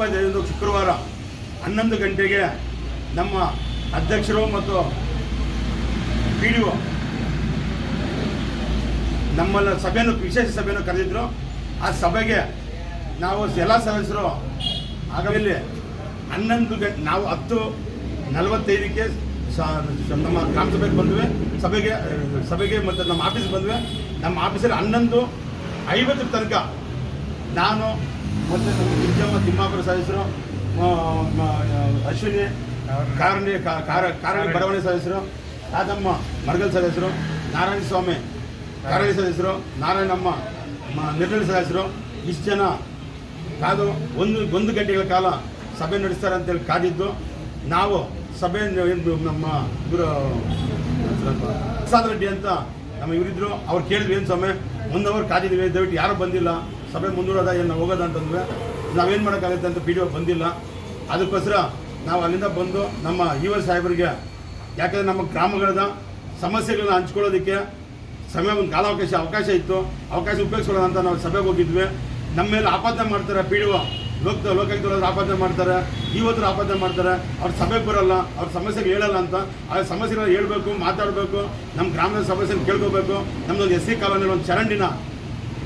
ಇಪ್ಪತ್ತೈದು ಶುಕ್ರವಾರ ಹನ್ನೊಂದು ಗಂಟೆಗೆ ನಮ್ಮ ಅಧ್ಯಕ್ಷರು ಮತ್ತು ಪಿ ಡಿ ಒ ನಮ್ಮನ್ನ ಸಭೆಯನ್ನು, ವಿಶೇಷ ಸಭೆಯನ್ನು ಕರೆದಿದ್ದರು ಆ ಸಭೆಗೆ ನಾವು ಎಲ್ಲ ಸದಸ್ಯರು ಆಗಲಿ ಹನ್ನೊಂದು ಗಂಟೆ ನಾವು ಹತ್ತು ನಲವತ್ತೈದಕ್ಕೆ ನಮ್ಮ ಗ್ರಾಮ ಸಭೆಗೆ ಬಂದ್ವಿ. ಸಭೆಗೆ ಸಭೆಗೆ ಮತ್ತು ನಮ್ಮ ಆಫೀಸ್ಗೆ ಬಂದ್ವಿ. ನಮ್ಮ ಆಫೀಸಲ್ಲಿ ಹನ್ನೊಂದು ಐವತ್ತರ ತನಕ ನಾನು ಮತ್ತು ನಮ್ಮ ತಿಮ್ಮಾಪುರ ಸದಸ್ಯರು ಅಶ್ವಿನಿ ಕಾರಣ ಕಾರಣ ಕಾರ- ಕಾರಣಿ ಬಡವಣೆ ಸದಸ್ಯರು ರಾಧಮ್ಮ ಮರಗಲ್ ಸದಸ್ಯರು ನಾರಾಯಣ ಸ್ವಾಮಿ ಕಾರಣಿ ಸದಸ್ಯರು ನಾರಾಯಣಮ್ಮ ನಿರ್ಣಯ ಸದಸ್ಯರು ಇಷ್ಟು ಜನ ಕಾದು ಒಂದು ಒಂದು ಗಂಟೆಗಳ ಕಾಲ ಸಭೆ ನಡೆಸ್ತಾರೆ ಅಂತೇಳಿ ಕಾದಿದ್ದು. ನಾವು ಸಭೆ ಏನು ನಮ್ಮ ಇವರು ಪ್ರಸಾದ್ ರೆಡ್ಡಿ ಅಂತ ನಮ್ಮ ಇವರಿದ್ರು. ಅವ್ರು ಕೇಳಿದ್ವಿ ಏನು ಸ್ವಾಮಿ ಒಂದು ಅವರ್ ಕಾದಿದ್ವಿ ದಯವಿಟ್ಟು ಯಾರು ಬಂದಿಲ್ಲ? ಸಭೆ ಮುಂದೂಡೋದ ಏನು ಹೋಗೋದ ಅಂತಂದರೆ, ನಾವೇನು ಮಾಡೋಕ್ಕಾಗುತ್ತೆ ಅಂತ ಪಿ ಡಿ ಬಂದಿಲ್ಲ. ಅದಕ್ಕೋಸ್ಕರ ನಾವು ಅಲ್ಲಿಂದ ಬಂದು ನಮ್ಮ ಯುವ ಸಾಹೇಬರಿಗೆ, ಯಾಕಂದರೆ ನಮ್ಮ ಗ್ರಾಮಗಳದ ಸಮಸ್ಯೆಗಳನ್ನ ಹಂಚ್ಕೊಳ್ಳೋದಕ್ಕೆ ಸಮಯ ಒಂದು ಕಾಲಾವಕಾಶ, ಅವಕಾಶ ಇತ್ತು. ಅವಕಾಶ ಉಪಯೋಗಿಸ್ಕೊಳ್ಳೋಣ ಅಂತ ನಾವು ಸಭೆಗೆ ಹೋಗಿದ್ವಿ. ನಮ್ಮ ಮೇಲೆ ಆಪಾದನೆ ಮಾಡ್ತಾರೆ ಪಿ ಡಿ ಒ ಲೋಕ ಲೋಕಾಯುಕ್ತರು ಆಪಾದನೆ ಮಾಡ್ತಾರೆ. ಇವತ್ತು ಆಪಾದನೆ ಮಾಡ್ತಾರೆ. ಅವ್ರ ಸಭೆಗೆ ಬರೋಲ್ಲ, ಅವ್ರ ಸಮಸ್ಯೆಗೆ ಹೇಳಲ್ಲ ಅಂತ. ಆ ಸಮಸ್ಯೆಗಳನ್ನ ಹೇಳಬೇಕು, ಮಾತಾಡಬೇಕು. ನಮ್ಮ ಗ್ರಾಮದ ಸಮಸ್ಯೆನ ಕೇಳ್ಕೋಬೇಕು. ನಮ್ಮದೊಂದು ಎಸ್ ಸಿ ಕಾಲೋನಿಯಲ್ಲಿ ಒಂದು ಚರಂಡಿನ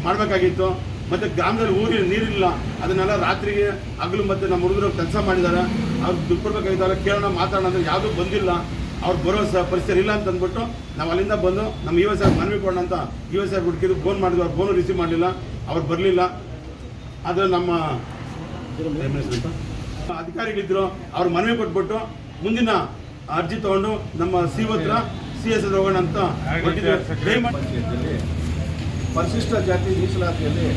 ಮಾಡಬೇಕಾಗಿತ್ತು. ಮತ್ತು ಗ್ರಾಮದಲ್ಲಿ ಊರಿಗೆ ನೀರಿಲ್ಲ ಅದನ್ನೆಲ್ಲ ರಾತ್ರಿಗೆ ಹಗಲು ಮತ್ತು ನಮ್ಮ ಹುಡುಗರು ಕೆಲಸ ಮಾಡಿದ್ದಾರೆ ಅವ್ರು ದುಡ್ಡು ಕೊಡ್ಬೇಕಾಗಿದ್ದಾರೆ ಕೇಳೋಣ ಮಾತಾಡೋಣ ಅಂದರೆ ಯಾವುದೂ ಬಂದಿಲ್ಲ. ಅವ್ರು ಬರೋ ಸ ಪರಿಸ್ಥಿತಿ ಇಲ್ಲ ಅಂತ ಅಂದ್ಬಿಟ್ಟು ನಾವು ಅಲ್ಲಿಂದ ಬಂದು ನಮ್ಮ ಯುವ ಸಾಹೇಬ್ ಮನವಿ ಕೊಡೋಣ ಅಂತ ಯುವ ಸಾಹೇಬ್ ಹುಡುಕಿದ್ರು ಫೋನ್ ಮಾಡಿದ್ವಿ ಅವ್ರು ಫೋನು ರಿಸೀವ್ ಮಾಡಲಿಲ್ಲ ಅವ್ರು ಬರಲಿಲ್ಲ. ಅದು ನಮ್ಮ ಅಧಿಕಾರಿಗಳಿದ್ರು ಅವ್ರು ಮನವಿ ಕೊಟ್ಬಿಟ್ಟು ಮುಂದಿನ ಅರ್ಜಿ ತಗೊಂಡು ನಮ್ಮ ಸಿ ಹತ್ರ ಸಿ ಎಸ್ ಹೋಗೋಣ ಅಂತ ಪರಿಶಿಷ್ಟ ಜಾತಿ ಮೀಸಲಾತಿಯಲ್ಲಿ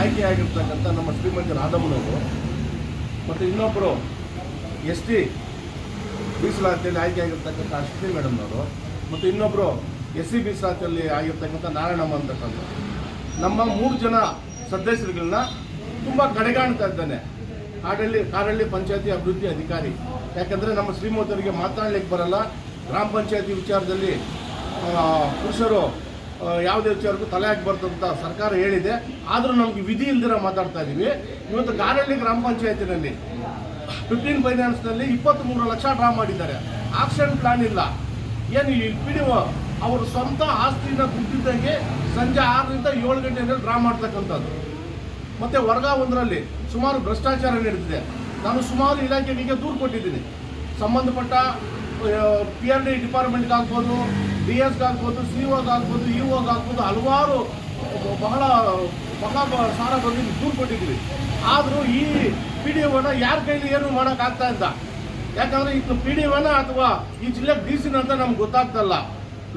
ಆಯ್ಕೆಯಾಗಿರ್ತಕ್ಕಂಥ ನಮ್ಮ ಶ್ರೀಮತಿ ರಾಧಮ್ಮನವರು ಮತ್ತು ಇನ್ನೊಬ್ಬರು ಎಸ್ ಟಿ ಮೀಸಲಾತಿಯಲ್ಲಿ ಆಯ್ಕೆಯಾಗಿರ್ತಕ್ಕಂಥ ಅಶ್ವಿನಿ ಮೇಡಮ್ನವರು ಮತ್ತು ಇನ್ನೊಬ್ಬರು ಎಸ್ ಸಿ ಮೀಸಲಾತಿಯಲ್ಲಿ ಆಗಿರ್ತಕ್ಕಂಥ ನಾರಾಯಣಮ್ಮ ಅಂತಕ್ಕಂಥ ನಮ್ಮ ಮೂರು ಜನ ಸದಸ್ಯರುಗಳನ್ನ ತುಂಬ ಕಡೆಗಾಣ್ತಾ ಇದ್ದಾನೆ. ಕಾಡಳ್ಳಿ ಕಾಡಳ್ಳಿ ಪಂಚಾಯತಿ ಅಭಿವೃದ್ಧಿ ಅಧಿಕಾರಿ. ಯಾಕಂದರೆ ನಮ್ಮ ಶ್ರೀಮಂತರಿಗೆ ಮಾತಾಡ್ಲಿಕ್ಕೆ ಬರಲ್ಲ. ಗ್ರಾಮ ಪಂಚಾಯತಿ ವಿಚಾರದಲ್ಲಿ ಪುರುಷರು ಯಾವುದೇ ವಿಚಾರಕ್ಕೂ ತಲೆ ಹಾಕಿ ಬರ್ತಂತ ಸರ್ಕಾರ ಹೇಳಿದೆ. ಆದರೂ ನಮಗೆ ವಿಧಿ ಇಲ್ದಿರ ಮಾತಾಡ್ತಾ ಇದ್ದೀವಿ ಇವತ್ತು ಗಾರಳ್ಳಿ ಗ್ರಾಮ ಪಂಚಾಯತಿನಲ್ಲಿ ಫಿಫ್ಟೀನ್ ಫೈನಾನ್ಸ್ನಲ್ಲಿ ಇಪ್ಪತ್ತ್ಮೂರು ಲಕ್ಷ ಡ್ರಾ ಮಾಡಿದ್ದಾರೆ. ಆಕ್ಷನ್ ಪ್ಲಾನ್ ಇಲ್ಲ. ಏನು ಈ ಪಿ ಡಿ ಅವರು ಸ್ವಂತ ಆಸ್ತಿನ ದುಡ್ಡಿದ್ದಂಗೆ ಸಂಜೆ ಆರರಿಂದ ಏಳು ಗಂಟೆಯಲ್ಲಿ ಡ್ರಾ ಮಾಡ್ತಕ್ಕಂಥದ್ದು. ಮತ್ತು ವರ್ಗ ಒಂದರಲ್ಲಿ ಸುಮಾರು ಭ್ರಷ್ಟಾಚಾರ ನಡೆದಿದೆ. ನಾನು ಸುಮಾರು ಇಲಾಖೆಗಳಿಗೆ ದೂರು ಕೊಟ್ಟಿದ್ದೀನಿ. ಸಂಬಂಧಪಟ್ಟ ಪಿ ಆರ್ ಡಿ ಡಿಪಾರ್ಟ್ಮೆಂಟ್ಗೆ ಆಗ್ಬೋದು ಡಿ ಎಸ್ಗೆ ಆಗ್ಬೋದು ಸಿ ಆಗ್ಬೋದು ಇ ಆಗ್ಬೋದು, ಹಲವಾರು ಬಹಳ ಮಹಾ ಸಾರ ಬಂದು ದೂರು ಕೊಟ್ಟಿದ್ವಿ ಆದರೂ ಈ ಪಿ ಡಿ ಒನ ಯಾರ ಕೈಲಿ ಏನು ಮಾಡೋಕ್ಕಾಗ್ತಾ ಇಲ್ಲ? ಯಾಕಂದ್ರೆ ಇತ್ತು ಪಿ ಡಿ ಒನ ಅಥವಾ ಈ ಜಿಲ್ಲೆ ಡಿ ಸಿನ ಅಂತ ನಮ್ಗೆ ಗೊತ್ತಾಗ್ತಲ್ಲ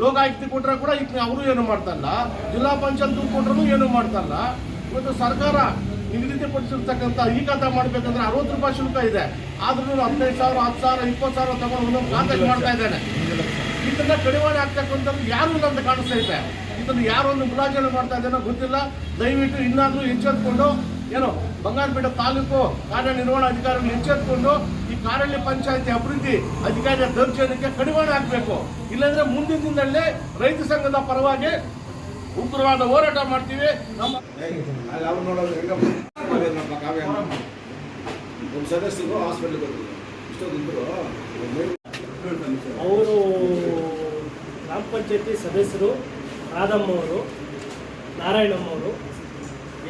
ಲೋಕಾಯುಕ್ತಿ ಕೊಟ್ಟರೆ ಕೂಡ ಈಗ ಅವರು ಏನು ಮಾಡ್ತಲ್ಲ ಜಿಲ್ಲಾ ಪಂಚಾಯತ್ ದುಡ್ಡು ಕೊಟ್ಟರು ಏನು ಮಾಡ್ತಲ್ಲ ಇವತ್ತು ಸರ್ಕಾರ ನಿಗದಿತಪಡಿಸಿರ್ತಕ್ಕಂಥ ಈ ಖಾತೆ ಮಾಡಬೇಕಂದ್ರೆ ಅರವತ್ತು ರೂಪಾಯಿ ಶುಲ್ಕ ಇದೆ. ಆದ್ರೂ ಹದಿನೈದು ಸಾವಿರ, ಹತ್ತು ಸಾವಿರ, ಇಪ್ಪತ್ತು ಸಾವಿರ ತಗೊಂಡು ಒಂದೊಂದು ಖಾತೆಗೆ ಮಾಡ್ತಾ ಇದ್ದಾನೆ. ಇದನ್ನ ಕಡಿವಾಣ ಆಗ್ತಕ್ಕಂಥದ್ದು ಯಾರು ನಮ್ದು ಕಾಣಿಸ್ತಾ ಇದೆ. ಇದನ್ನು ಯಾರೊಂದು ಮುಲಾಜನೆ ಮಾಡ್ತಾ ಇದ್ದೇನೋ ಗೊತ್ತಿಲ್ಲ. ದಯವಿಟ್ಟು ಇನ್ನಾದ್ರೂ ಎಚ್ಚೆತ್ಕೊಂಡು, ಏನು, ಬಂಗಾರಪೇಟೆ ತಾಲೂಕು ಕಾರ್ಯನಿರ್ವಹಣಾ ಅಧಿಕಾರಿಗಳು ಎಚ್ಚೆತ್ಕೊಂಡು, ಈ ಕಾರಳ್ಳಿ ಪಂಚಾಯತಿ ಅಭಿವೃದ್ಧಿ ಅಧಿಕಾರಿಯ ದೌರ್ಜನ್ಯಕ್ಕೆ ಕಡಿವಾಣ ಹಾಕಬೇಕು. ಇಲ್ಲಾಂದ್ರೆ ಮುಂದಿನ ದಿನದಲ್ಲೇ ರೈತ ಸಂಘದ ಪರವಾಗಿ ಉಗ್ರವಾದ ಹೋರಾಟ ಮಾಡ್ತೀವಿ. ನಮ್ಮ ಸದಸ್ಯರು ಹಾಸ್ಪಿಟ್ಲಿಗೆ ಬಂದಿದ್ರು ಇಷ್ಟೊಂದಿದ್ರು ಅವರು ಗ್ರಾಮ ಪಂಚಾಯತಿ ಸದಸ್ಯರು ರಾಧಮ್ಮವರು ನಾರಾಯಣಮ್ಮವರು,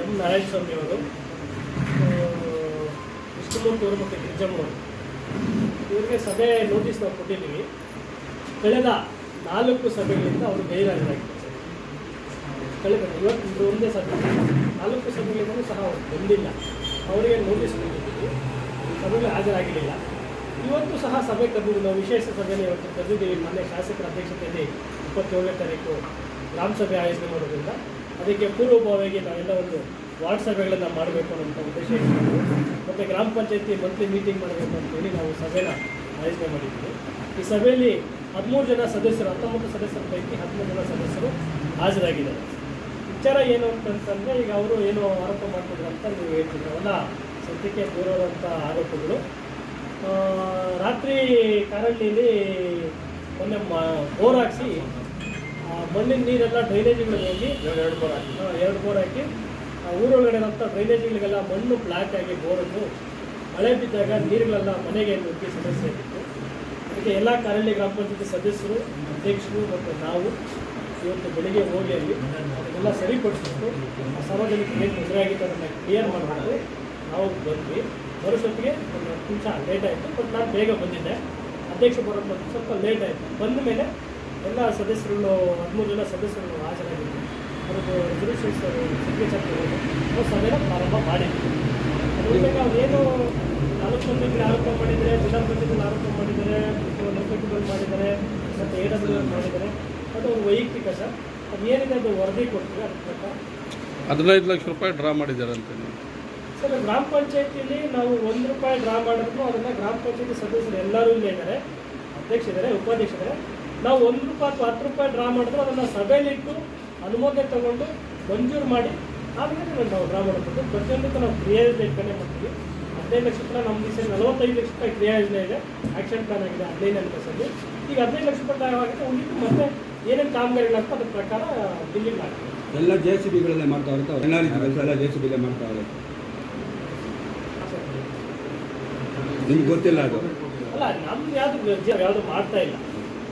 ಎಂ ನಾರಾಯಣಸ್ವಾಮಿ ಅವರು ವಿಷ್ಣುಮೂರ್ತಿ ಅವರು ಮತ್ತು ಗಿರಿಜಮ್ಮವರು ಇವರಿಗೆ ಸಭೆ ನೋಟಿಸ್ ನಾವು ಕೊಟ್ಟಿದ್ದೀವಿ. ಕಳೆದ ನಾಲ್ಕು ಸಭೆಗಳಿಂದ ಅವರು ಗೈರಾಗಿದ್ದಾರೆ ಕಳೆದ ಇವತ್ತು ಒಂದೇ ಸಭೆ. ನಾಲ್ಕು ಸಭೆಗಳಿಂದಲೂ ಸಹ ಅವರು ಬಂದಿಲ್ಲ. ಅವರಿಗೆ ನೋಟಿಸ್ ಕೊಟ್ಟಿದ್ದೀವಿ. ಸಭೆಗೆ ಹಾಜರಾಗಿರಲಿಲ್ಲ. ಇವತ್ತು ಸಹ ಸಭೆ ಕರೆದಿದ್ದು ನಾವು ವಿಶೇಷ ಸಭೆಯನ್ನು ಇವತ್ತು ಕರೆದಿದ್ದೀವಿ. ಮೊನ್ನೆ ಶಾಸಕರ ಅಧ್ಯಕ್ಷತೆಯಲ್ಲಿ ಇಪ್ಪತ್ತೇಳನೇ ತಾರೀಕು ಗ್ರಾಮ ಸಭೆ ಆಯೋಜನೆ ಮಾಡೋದ್ರಿಂದ ಅದಕ್ಕೆ ಪೂರ್ವಭಾವಿಯಾಗಿ ನಾವೆಲ್ಲ ಒಂದು ವಾರ್ಡ್ ಸಭೆಗಳನ್ನು ಮಾಡಬೇಕು ಅನ್ನೋಂಥ ಉದ್ದೇಶ ಇಟ್ಕೊಂಡು ಮತ್ತು ಗ್ರಾಮ ಪಂಚಾಯತಿ ಮಂತ್ಲಿ ಮೀಟಿಂಗ್ ಮಾಡಬೇಕು ಅಂತೇಳಿ ನಾವು ಸಭೆನ ಆಯೋಜನೆ ಮಾಡಿದ್ದೀವಿ ಈ ಸಭೆಯಲ್ಲಿ ಹದಿಮೂರು ಜನ ಸದಸ್ಯರು, ಹತ್ತೊಂಬತ್ತು ಸದಸ್ಯರ ಪೈಕಿ ಹದಿಮೂರು ಜನ ಸದಸ್ಯರು ಹಾಜರಾಗಿದ್ದಾರೆ. ವಿಚಾರ ಏನು ಅಂತಂತಂದರೆ ಈಗ ಅವರು ಏನು ಆರೋಪ ಮಾಡ್ತಿದ್ರು ಅಂತ ನೀವು ಹೇಳ್ತಿದ್ರು ಅವೆಲ್ಲ ಸತ್ಯಕ್ಕೆ ದೂರವಾದಂಥ ಆರೋಪಗಳು. ರಾತ್ರಿ ಕಾರಳ್ಳಿಯಲ್ಲಿ ಮೊನ್ನೆ ಮ, ಬೋರ್ ಹಾಕ್ಸಿ ಮಣ್ಣಿನ ನೀರೆಲ್ಲ ಡ್ರೈನೇಜ್ಗಳಿಗೆ ಹೋಗಿ ಎರಡು ಬೋರ್ ಹಾಕಿ. ಎರಡು ಬೋರ್ ಹಾಕಿ. ಆ ಊರೊಳಗಡೆ ಇರೋಂಥ ಡ್ರೈನೇಜ್ಗಳಿಗೆಲ್ಲ ಮಣ್ಣು ಬ್ಲಾಕ್ ಆಗಿ ಬೋರನ್ನು ಮಳೆ ಬಿದ್ದಾಗ ನೀರುಗಳೆಲ್ಲ ಮನೆಗೆ ನುಗ್ಗಿ ಸಮಸ್ಯೆ ಆಗಿತ್ತು ಅದಕ್ಕೆ ಎಲ್ಲ ಕಾರಳ್ಳಿ ಗ್ರಾಮ ಪಂಚಾಯತಿ ಸದಸ್ಯರು ಅಧ್ಯಕ್ಷರು ಮತ್ತು ನಾವು ಇವತ್ತು ಬೆಳಿಗ್ಗೆ ಹೋಗಿ ಅಲ್ಲಿ ಅದನ್ನೆಲ್ಲ ಸರಿಪಡಿಸ್ಬಿಟ್ಟು ಆ ಸಾರ್ವಜನಿಕರಿಗೆ ಏನು ತೊಂದರೆ ಆಗಿತ್ತು ಅದನ್ನು ಕ್ಲಿಯರ್ ಮಾಡಿಬಿಟ್ಟು ನಾವು ಬಂದ್ವಿ. ಬರೋಷ್ಟೊತ್ತಿಗೆ ಒಂದು ನಿಮಿಷ ಲೇಟ್ ಆಯಿತು ಬಟ್ ನಾನು ಬೇಗ ಬಂದಿದ್ದೆ. ಅಧ್ಯಕ್ಷ ಬರೋದು ಸ್ವಲ್ಪ ಲೇಟ್ ಆಯಿತು. ಬಂದ ಮೇಲೆ ಎಲ್ಲ ಸದಸ್ಯರುಗಳು ಹದಿಮೂರು ಜನ ಸದಸ್ಯರುಗಳು ಹಾಜರಾಗಿದ್ದರು. ರೆಸಲ್ಯೂಷನ್ ರೆಸಲ್ಯೂಷನ್ಸ್ ಸಿಗ್ನೇಚರ್ ತಗೊಂಡು ನಾವು ಸಭೆನ ಪ್ರಾರಂಭ ಮಾಡಿದ್ವಿ ಅದರಿಂದ ನಾವೇನು ತಾಲೂಕು ಪಂಚಾಯತ್ಗೆ ಆರೋಪ ಮಾಡಿದ್ದಾರೆ ಜಿಲ್ಲಾ ಪಂಚಾಯತ್ಗೆ ಆರೋಪ ಮಾಡಿದ್ದಾರೆ ಲೋಕಸಭೆಗಳು ಮಾಡಿದ್ದಾರೆ ಮತ್ತು ಎ ಡಬ್ಲ್ಯೂ ಮಾಡಿದ್ದಾರೆ ಅದು ವೈಯಕ್ತಿಕ ಸರ್ ಅದೇನಿದೆ ಏನಿದೆ ಅದು ವರದಿ ಕೊಡ್ತೀವಿ ಅದ್ರ ಪ್ರಕಾರ. ಹದಿನೈದು ಲಕ್ಷ ರೂಪಾಯಿ ಡ್ರಾ ಮಾಡಿದ್ದಾರೆ ಅಂತ ಸರ್ ಗ್ರಾಮ ಪಂಚಾಯತಿಯಲ್ಲಿ ನಾವು ಒಂದು ರೂಪಾಯಿ ಡ್ರಾ ಮಾಡಿದ್ರು ಅದನ್ನು ಗ್ರಾಮ ಪಂಚಾಯತಿ ಸದಸ್ಯರು ಎಲ್ಲರೂ ಇಲ್ಲೇ ಇದ್ದಾರೆ. ಅಧ್ಯಕ್ಷ ಇದ್ದಾರೆ ಉಪಾಧ್ಯಕ್ಷ ಇದ್ದಾರೆ ನಾವು ಒಂದು ರೂಪಾಯಿ ಅಥವಾ ಹತ್ತು ರೂಪಾಯಿ ಡ್ರಾ ಮಾಡಿದ್ರು ಅದನ್ನು ಸಭೆಯಲ್ಲಿಟ್ಟು ಅನುಮೋದನೆ ತಗೊಂಡು ಮಂಜೂರು ಮಾಡಿ ಆಮೇಲೆ ನಾವು ಡ್ರಾ ಮಾಡಬಹುದು ಪ್ರತಿಯೊಂದಕ್ಕೂ ನಾವು ಕ್ರಿಯಾ ಯೋಜನೆ ಇಟ್ಕೊಂಡೇ ಮಾಡ್ತೀವಿ. ಹದಿನೈದು ಲಕ್ಷ ರೂಪಾಯಿ ನಮ್ಮ ದಿವಸ ನಲವತ್ತೈದು ಲಕ್ಷ ರೂಪಾಯಿ ಕ್ರಿಯಾ ಯೋಜನೆ ಇದೆ. ಆ್ಯಕ್ಷನ್ ಪ್ಲಾನ್ ಆಗಿದೆ ಹದಿನೈದು ಲಕ್ಷದಲ್ಲಿ. ಈಗ ಹದಿನೈದು ಲಕ್ಷ ರೂಪಾಯಿ ಆಗಿದೆ ಉಳಿದು ಮತ್ತೆ ಏನೇನು ಕಾಮಗಾರಿಗಳಾಗ್ತದೆ ಅದ್ರ ಪ್ರಕಾರ ಬಿಲ್ಲಿಂಗ್ ಆಗ್ತದೆ ಎಲ್ಲ ಜೆ ಸಿ ಬಿಗಳನ್ನೇ ಮಾಡ್ತಾ ಅಂತ ಹೆಣ್ಣಾರಿ ಕೆಲಸ ಎಲ್ಲ ಜೆ ಸಿ ಬಿಲೇ ಮಾಡ್ತಾವ್ರೆ. ನಿಮ್ಗೆ ಗೊತ್ತಿಲ್ಲ ಅದು? ಅಲ್ಲ ನಮ್ದು ಯಾವುದು ಯಾವುದು ಮಾಡ್ತಾ ಇಲ್ಲ.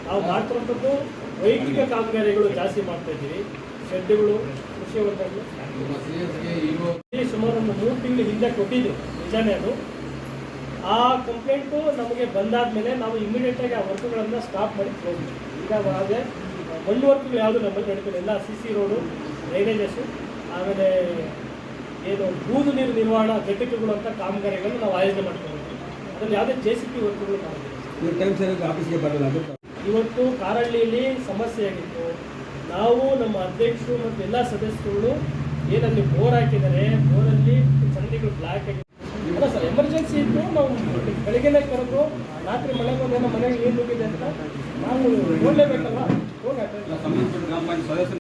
ನಾವು ಮಾಡ್ತಿರೋಂಥದ್ದು ವೈಯಕ್ತಿಕ ಕಾಮಗಾರಿಗಳು ಜಾಸ್ತಿ ಮಾಡ್ತಾ ಇದ್ದೀವಿ ಶೆಡ್ಗಳು ಕೃಷಿ ಸುಮಾರು ಒಂದು ಮೂರು ತಿಂಗಳು ಹಿಂದೆ ಕೊಟ್ಟಿದ್ದು, ನಿಜಾನೇ ಅದು. ಆ ಕಂಪ್ಲೇಂಟು ನಮಗೆ ಬಂದಾದ್ಮೇಲೆ ನಾವು ಇಮಿಡಿಯೇಟಾಗಿ ಆ ವರ್ಕ್ಗಳನ್ನು ಸ್ಟಾಪ್ ಮಾಡಿ ಕ್ಲೋಸ್ ಈಗ ಅದೇ ಮಣ್ಣು ವರ್ಕ್ಗಳು ಯಾವುದು ನಮ್ಮಲ್ಲಿ ನಡೀತಿಲ್ಲ. ಎಲ್ಲ ಸಿ ಸಿ ರೋಡು ಡ್ರೈನೇಜಸ್ಸು ಆಮೇಲೆ ಏನು ಬೂದು ನೀರು ನಿರ್ವಹಣಾ, ಘಟಕಗಳು ಅಂತ ಕಾಮಗಾರಿಗಳನ್ನು ನಾವು ಆಯೋಜನೆ ಮಾಡ್ಕೊಂಡಿದ್ದೀವಿ ಅದರಲ್ಲಿ ಯಾವುದೇ ಜೆ ಸಿ ಪಿ ವರ್ಕ್ಗಳು ಮಾಡಿದ್ದೀವಿ ಆಫೀಸ್ಗೆ ಇವತ್ತು ಕಾರಳ್ಳಿಯಲ್ಲಿ ಸಮಸ್ಯೆ ಆಗಿತ್ತು. ನಾವು ನಮ್ಮ ಅಧ್ಯಕ್ಷರು ಮತ್ತು ಎಲ್ಲ ಸದಸ್ಯರುಗಳು ಏನಲ್ಲಿ ಬೋರ್ ಹಾಕಿದ್ದಾರೆ. ಬೋರಲ್ಲಿ ಚರಂಡಿಗಳು ಬ್ಲ್ಯಾಕ್ ಆಗಿದೆ ಸರ್, ಎಮರ್ಜೆನ್ಸಿ ಇತ್ತು. ನಾವು ಬೆಳಿಗ್ಗೆ ಕರೆದು ರಾತ್ರಿ ಮಳೆ ಬಂದೇನೋ ಮನೆಗೆ ಏನು ನುಗ್ಗಿದೆ ಅಂತ ನಾವು ನೋಡಲೇಬೇಕಲ್ಲ ಹೋಗಿ ಗ್ರಾಮ